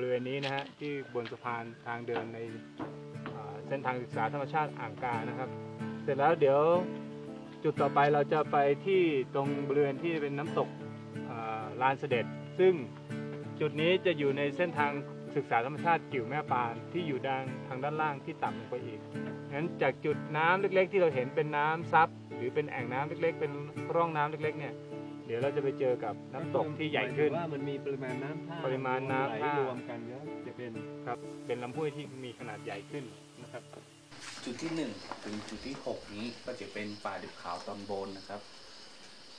บริเวณนี้นะฮะที่บนสะพานทางเดินในเส้นทางศึกษาธรรมชาติอ่างกานะครับ เสร็จแล้วเดี๋ยวจุดต่อไปเราจะไปที่ตรงบริเวณที่เป็นน้ำตกลานเสด็จ ซึ่งจุดนี้จะอยู่ในเส้นทางศึกษาธรรมชาติกิ่วแม่ปานที่อยู่ด้านทางด้านล่างที่ต่ำลงไปอีกงั้นจากจุดน้ำเล็กๆ ที่เราเห็นเป็นน้ำซับหรือเป็นแอ่งน้ำเล็กๆ เป็นร่องน้ำเล็กๆเนี่ย เดี๋ยวเราจะไปเจอกับน้ำตกที่ใหญ่ขึ้นมายถึงว่ามันมีปริมาณน้ำท่าปริมาณน้ำท่าไหลรวมกันแล้วจะเป็นครับเป็นลำห้วยที่มีขนาดใหญ่ขึ้นนะครับ จุดที่ 1 ถึงจุดที่ 6 นี้ก็จะเป็นป่าดิบขาวตอนบนนะครับ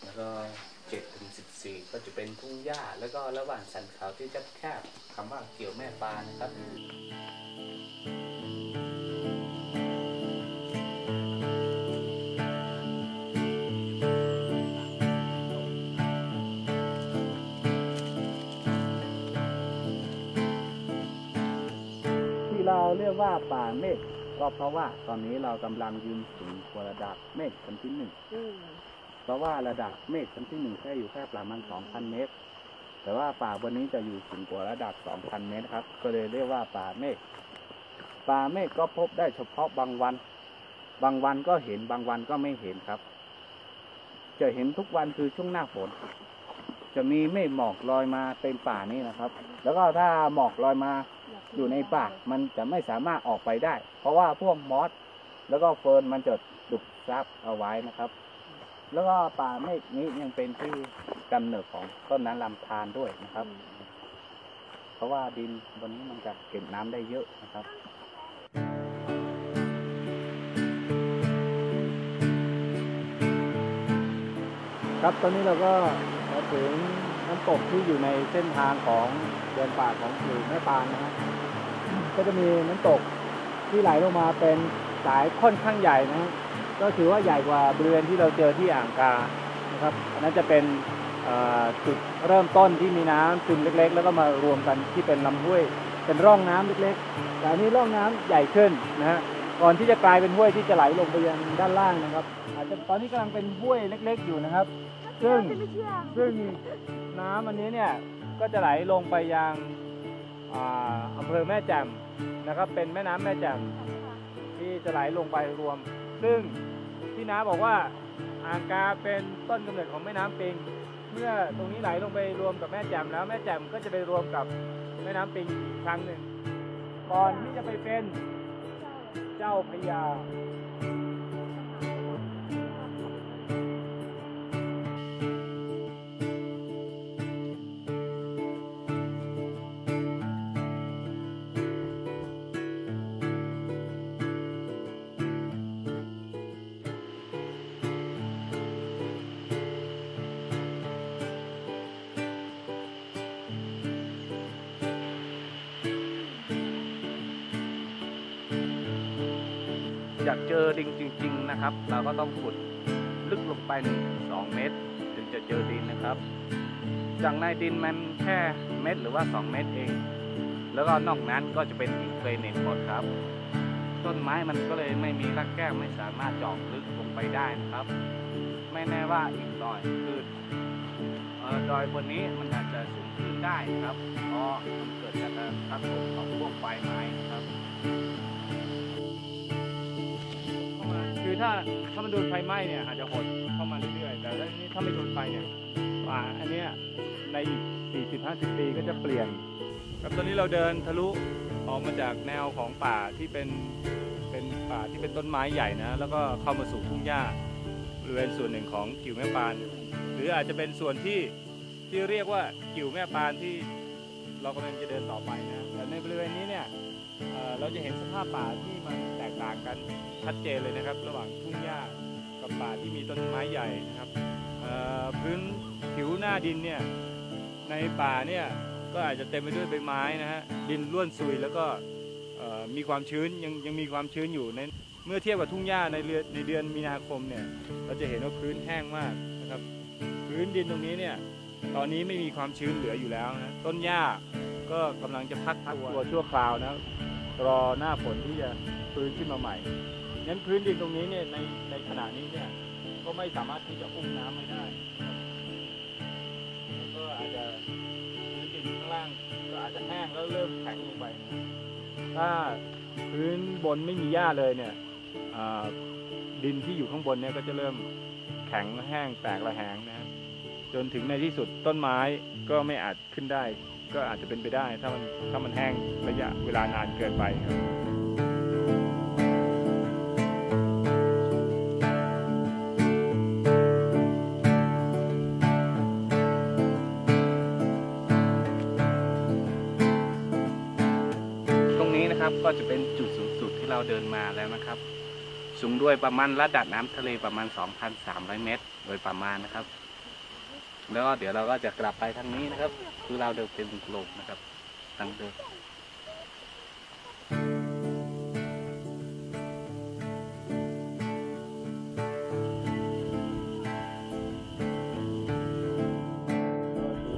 แล้วก็7ถึง14 ก็จะเป็นทุ่งหญ้า แล้วก็ระหว่างสันเขาที่จะแคบคำว่าเกี่ยวแม่ปลานะครับ เราเรียกว่าป่าเมฆก็เพราะว่าตอนนี้เรากำลังยืนสูงกว่าระดับเมฆชั้นที่หนึ่งเพราะว่าระดับเมฆชั้นที่หนึ่งแค่อยู่แค่ประมาณสองพันเมตร แต่ว่าป่าบนนี้จะอยู่สูงกว่าระดับสองพันเมตรครับ ก็เลยเรียกว่าป่าเมฆป่าเมฆก็พบได้เฉพาะบางวัน บางวันก็เห็นบางวันก็ไม่เห็นครับ จะเห็นทุกวันคือช่วงหน้าฝน จะมีเมฆหมอกลอยมาเต็มป่านี่นะครับ แล้วก็ถ้าหมอกลอยมา อยู่ในป่ามันจะไม่สามารถออกไปได้ เพราะว่าพวกมอสแล้วก็เฟิร์นมันจะดุกซับเอาไว้นะครับ แล้วก็ป่าเมฆนี้ยังเป็นที่กำเนิดของต้นน้ำลำธารด้วยนะครับ เพราะว่าดินบนนี้มันจะเก็บน้ำได้เยอะนะครับครับตอนนี้เราก็มาถึงน้ำตกที่อยู่ในเส้นทางของ ดินป่าของหมู่แม่ปานนะฮะก็จะมีน้ำตกที่ไหลลงมาเป็นสายค่อนข้างใหญ่นะฮะก็ถือว่าใหญ่กว่าบริเวณที่เราเจอที่อ่างกานะครับอันนั้นจะเป็นจุดเริ่มต้นที่มีน้ำซึมเล็ก ๆ แล้วก็มารวมกันที่เป็นลำห้วย เป็นร่องน้ำเล็กๆแต่อันนี้ร่องน้ำใหญ่ขึ้นนะฮะก่อนที่จะกลายเป็นห้วยที่จะไหลลงไปยังด้านล่างนะครับ อาจจะตอนนี้กำลังเป็นห้วยเล็ก ๆ อยู่นะครับ ซึ่งซึ่งน้ำอันนี้เนี่ย ก็จะไหลลงไปยังอำเภอแม่แจ่มนะครับ เป็นแม่น้ำแม่แจ่มที่จะไหลลงไปรวม ซึ่งที่น้าบอกว่าอ่างกาเป็นต้นกำเนิดของแม่น้ำปิง เมื่อตรงนี้ไหลลงไปรวมกับแม่แจ่มแล้วแม่แจ่มก็จะไปรวมกับแม่น้ำปิงอีกครั้งหนึ่ง ก่อนที่จะไปเป็นเจ้าพระยา อยากเจอดินจริง ๆนะครับ เราก็ต้องขุดลึกลงไปหนึ่งสองเมตร ถึงจะเจอดินนะครับ จากในดินมันแค่เม็ดหรือว่า 2 เมตรเอง แล้วก็นอกนั้นก็จะเป็นหินเกรนิตหมดครับ ต้นไม้มันก็เลยไม่มีรากแก้วไม่สามารถเจาะลึกลงไปได้นะครับ ไม่แน่ว่าอีกหน่อยคือเอ่อดอยบนนี้มันอาจจะสูงขึ้นได้ครับเพราะมันเกิดจากการทับถมของพวกใบไม้นะครับ ถ้าถ้ามันโดนไฟไหม้เนี่ยอาจจะหดเข้ามาเรื่อยๆ แต่ถ้านี้ถ้าไม่โดนไฟเนี่ยป่าอันเนี้ยในอีก 40-50 ปีก็จะเปลี่ยน ครับตอนนี้เราเดินทะลุออกมาจากแนวของป่าที่เป็นเป็นป่าที่เป็นต้นไม้ใหญ่นะ แล้วก็เข้ามาสู่ทุ่งหญ้าบริเวณส่วนหนึ่งของกิ่วแม่ปาน หรืออาจจะเป็นส่วนที่ที่เรียกว่ากิ่วแม่ปานที่เรากำลังจะเดินต่อไปนะแต่ในบริเวณนี้เนี่ย เราจะเห็นสภาพป่าที่มันแตกต่างกันชัดเจนเลยนะครับ ระหว่างทุ่งหญ้ากับป่าที่มีต้นไม้ใหญ่นะครับพื้นผิวหน้าดินเนี่ยในป่าเนี่ยก็อาจจะเต็มไปด้วยใบไม้นะฮะดินร่วนซุยแล้วก็มีความชื้นยังยังมีความชื้นอยู่ในเมื่อเทียบกับทุ่งหญ้าในเดือนในเดือนมีนาคมเนี่ยเราจะเห็นว่าพื้นแห้งมากนะครับพื้นดินตรงนี้เนี่ยตอนนี้ไม่มีความชื้นเหลืออยู่แล้วนะต้นหญ้าก็กำลังจะพักตัวชั่วคราวนะ รอหน้าฝนที่จะฟื้นขึ้นมาใหม่งั้นพื้นดินตรงนี้เนี่ยในในขณะนี้เนี่ยก็ไม่สามารถที่จะอุ้มน้ำไว้ได้ก็อาจจะพื้นดินข้างล่างก็อาจจะแห้งแล้วเริ่มแข็งลงไป ถ้าพื้นบนไม่มีหญ้าเลยเนี่ยดินที่อยู่ข้างบนเนี่ยก็จะเริ่มแข็งแห้งแตกระแหงนะฮะจนถึงในที่สุดต้นไม้ก็ไม่อาจขึ้นได้ ก็อาจจะเป็นไปได้ถ้ามันถ้ามันแห้งระยะเวลานานเกินไปครับตรงนี้นะครับก็จะเป็นจุดสูงสุดที่เราเดินมาแล้วนะครับ สูงด้วยประมาณระดับน้ำทะเลประมาณ 2,300 เมตร โดยประมาณนะครับ แล้วก็เดี๋ยวเราก็จะกลับไปทางนี้นะครับ คือเราเดินเป็นโลกนะครับทางเดิน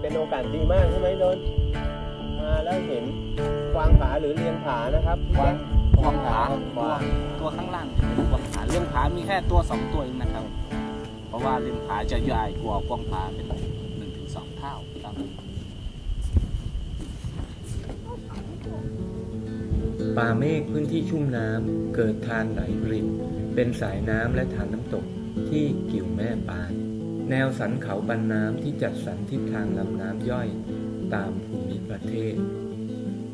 เป็นโอกาสดีมากใช่ไหมโดนมาแล้วเห็นกวางผาหรือเลียงผานะครับกวางกวางผากวางตัวข้างล่างจะเป็นกวางผาเลี้ยงผามีแค่ตัวสองตัวเองนะครับ เพราะว่าเลี้ยงผาจะใหญ่กว่ากวางผาเป็นหนึ่งถึงสองเท่าครับป่าเมฆพื้นที่ชุ่มน้ำเกิดทานไหลรินเป็นสายน้ำและทานน้ำตกที่กิ่วแม่ปาน แนวสันเขาบันน้ำที่จัดสรรทิศทางลำน้ำย่อยตามภูมิประเทศ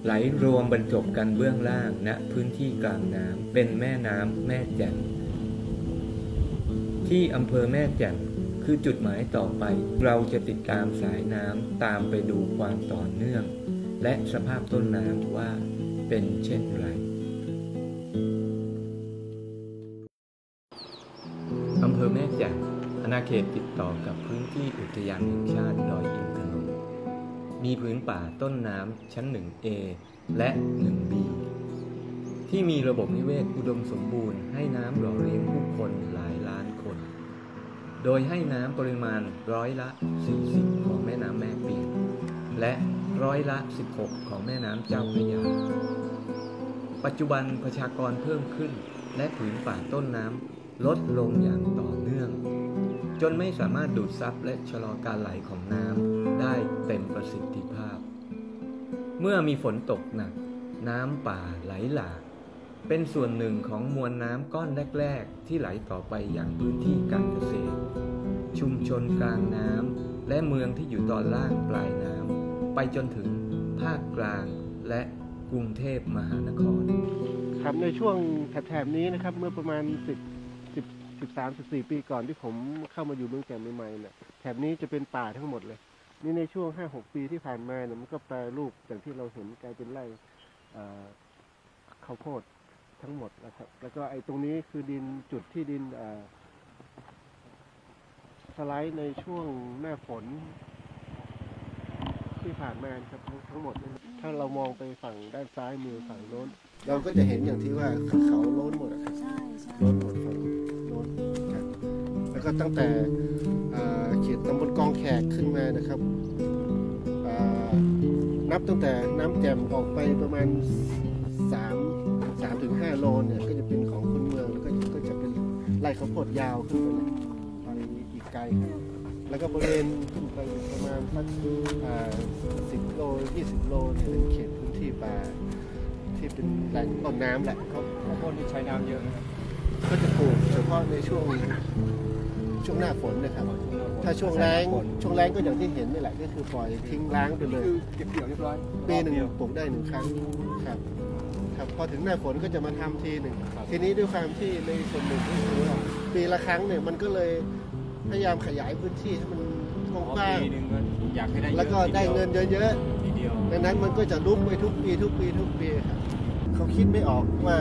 ไหลรวมบรรจบกันเบื้องล่างณพื้นที่กลางน้ำเป็นแม่น้ำแม่แจ่ม ที่อำเภอแม่แจ่มคือจุดหมายต่อไป เราจะติดตามสายน้ำตามไปดูความต่อเนื่อง และสภาพต้นน้ำว่าเป็นเช่นไรอำเภอแม่แจ่มอาณาเขตติดต่อกับพื้นที่อุทยานแห่งชาติดอยอินทนนท์มีพื้นป่าต้นน้ำชั้น 1A และ 1B ที่มีระบบนิเวศอุดมสมบูรณ์ให้น้ำหล่อเลี้ยงผู้คนหลายล้านคน โดยให้น้ำปริมาณร้อยละ 40 ของแม่น้ำแม่ปิงและร้อยละ 16 ของแม่น้ำเจ้าพระยา ปัจจุบันประชากรเพิ่มขึ้น และผืนป่าต้นน้ำลดลงอย่างต่อเนื่อง จนไม่สามารถดูดซับและชะลอการไหลของน้ำได้เต็มประสิทธิภาพ เมื่อมีฝนตกหนัก น้ำป่าไหลหลาก เป็นส่วนหนึ่งของมวลน้ำก้อนแรก ๆ ที่ไหลต่อไปอย่างพื้นที่การเกษตร ชุมชนกลางน้ำและเมืองที่อยู่ตอนล่างปลายน้ำไปจนถึงภาคกลางและกรุงเทพมหานคร ครับในช่วงแถบๆนี้นะครับเมื่อประมาณสิบสิบสิบสามสิบสี่ปีก่อนที่ผมเข้ามาอยู่เมืองแก่นใหม่ๆเนี่ยแถบนี้จะเป็นป่าทั้งหมดเลย นี่ในช่วงห้าหกปีที่ผ่านมาเนี่ยมันก็แปรรูปอย่างที่เราเห็นกลายเป็นไร่ข้าวโพด ทั้งหมดนะครับ แล้วก็ไอ้ตรงนี้คือดินจุดที่ดินเอ่อสไลด์ในช่วงหน้าฝน ที่ผ่านมานะครับทั้งทั้งหมดนะครับถ้าเรามองไปฝั่งด้านซ้ายมือฝั่งโน้น เราก็จะเห็นอย่างที่ว่าเขาโล้นหมดอะครับใช่ใช่โล้นหมดฝั่งโน้นครับแล้วก็ตั้งแต่อ่าเขตตำบลกองแขกขึ้นมานะครับอ่านับตั้งแต่น้ำแจ่มออกไปประมาณ โลเนี่ยก็จะเป็นของคนเมืองแล้วก็ก็จะเป็นไร่ข้าวโพดยาวขึ้นไปเลยไปอีกไกลครับแล้วก็บริเวณขึ้นไปประมาณสักสิบโลยี่สิบโลเนี่ยเป็นเขตพื้นที่ป่าที่เป็นแหล่งต้นน้ำแหละเขาข้าวโพดนี่ใช้น้ำเยอะนะครับก็จะปลูกเฉพาะในช่วงช่วงหน้าฝนนะครับ ถ้าช่วงแรงช่วงแรงก็อย่างที่เห็นนี่แหละก็คือปล่อยทิ้งล้างไปเลยคือเก็บเกี่ยวเรียบร้อยปีหนึ่งปลูกได้หนึ่งครั้งครับ พอถึงหน้าฝนก็จะมาทำทีหนึ่งทีนี้ด้วยความที่ในส่วนหนึ่งก็คือว่าปีละครั้งเนี่ยมันก็เลยพยายามขยายพื้นที่ให้มันกว้างปีหนึ่งก็อยากให้ได้เยอะๆแล้วก็ได้เงินเยอะทีเดียวๆดังนั้นมันก็จะลุกไปทุกปีทุกปีทุกปีครับเขาคิดไม่ออกว่า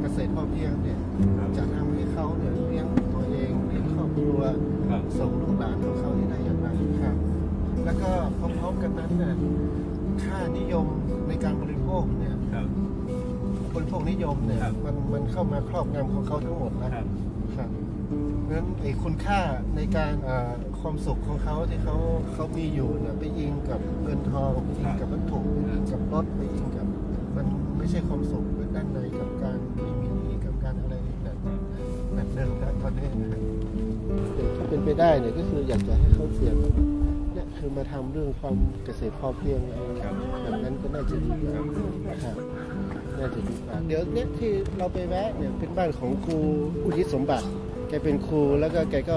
เกษตรพอเพียงเนี่ยจะทำให้เขาเนี่ยเลี้ยงตัวเองเลี้ยงครอบครัว ครับ ส่งลูกหลานของเขาให้ได้อย่างไรครับ แล้วก็พร้อมๆกันนั้นเนี่ยค่านิยมในการบริโภคเนี่ยครับ บริโภคนิยมเนี่ยครับมันมันเข้ามาครอบงำของเขาทั้งหมดแล้วครับ ครับเพราะฉะนั้นไอ้คุณค่าในการเอ่อความสุขของเขาที่เขาเขามีอยู่เนี่ยไปอิงกับเงินทองไปอิงกับวัตถุไปอิงกับรถไปอิงกับ มันไม่ใช่ความสุขด้านในกับการไม่มีกับการอะไรแบบแบบเดิมนะตอนนี้นะครับสิ่งที่เป็นไปได้เนี่ยก็คืออยากจะให้เขาเปลี่ยนเนี่ยขคือมาทำเรื่องความเกษตรพอเพียงแบบนั้นก็น่าจะดีกว่าครับ น่าจะดีกว่าเดี๋ยวเนี้ยที่เราไปแวะเนี่ยเป็นบ้านของครูอุทิศสมบัติ แกเป็นครูแล้วก็แกก็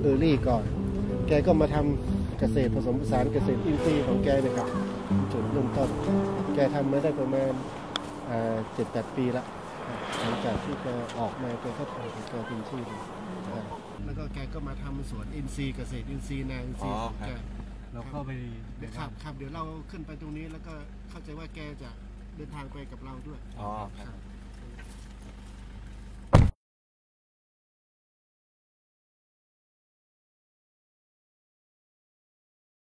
เออรี่ก่อน แกก็มาทำเกษตรผสมผสานเกษตรอินทรีย์ของแกเนะครับจุดเริ่มต้น แกทำมาได้ประมาณเจ็ดแปดปีละหลังจากที่แกออกมาแกก็ทำของแกเป็นชื่อเลยครับแล้วก็แกก็มาทำสวนอินทรีย์เกษตรอินทรีย์นาอินทรีย์ของแกเราเข้าไปเดี๋ยวครับครับเดี๋ยวเราขึ้นไปตรงนี้แล้วก็เข้าใจว่าแกจะ เดินทางไปกับเราด้วยอ๋อครับ